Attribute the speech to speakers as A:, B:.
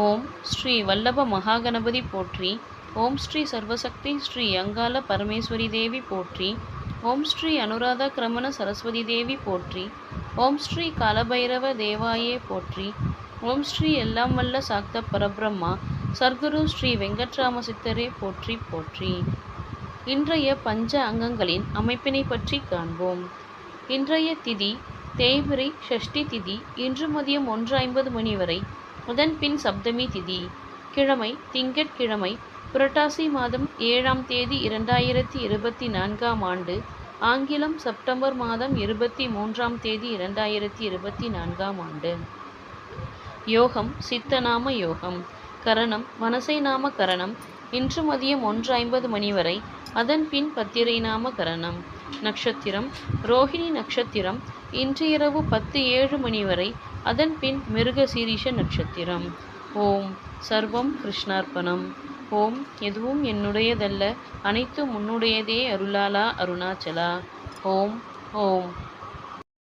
A: ஓம் ஸ்ரீ வல்லப மகாகணபதி போற்றி. ஓம் ஸ்ரீ சர்வசக்தி ஸ்ரீ அங்காள பரமேஸ்வரி தேவி போற்றி. ஓம் ஸ்ரீ அனுராதா கிரமண சரஸ்வதி தேவி போற்றி. ஓம் ஸ்ரீ காலபைரவ தேவாயே போற்றி. ஓம் ஸ்ரீ எல்லாம் வல்ல சாக்த பரபிரம்மா சர்க்குரு ஸ்ரீ வெங்கட்ராம சித்தரே போற்றி போற்றி. இன்றைய பஞ்ச அங்கங்களின் அமைப்பினை பற்றி காண்போம். இன்றைய திதி தேய்பிரை ஷஷ்டி திதி இன்று மதியம் ஒன்று ஐம்பது மணி வரை அதன் பின் சப்தமி திதி. கிழமை திங்கட்கிழமை புரட்டாசி மாதம் ஏழாம் தேதி இரண்டாயிரத்தி இருபத்தி நான்காம் ஆண்டு ஆங்கிலம் செப்டம்பர் மாதம் இருபத்தி மூன்றாம் தேதி இரண்டாயிரத்தி இருபத்தி நான்காம் ஆண்டு. யோகம் சித்தநாம யோகம். கரணம் மனசை நாம கரணம். இன்று மதியம் ஒன்று ஐம்பது மணி வரை அதன் பின் பத்திரை நாம கரணம். நட்சத்திரம் ரோஹிணி நட்சத்திரம் இன்று இரவு பத்து ஏழு மணி வரை அதன் பின் மிருகசீரிஷ நட்சத்திரம். ஓம் சர்வம் கிருஷ்ணார்ப்பணம். ஓம் எதுவும் என்னுடையதல்ல அனைத்தும் உன்னுடையதே அருளாலா அருணாச்சலா. ஓம் ஓம்.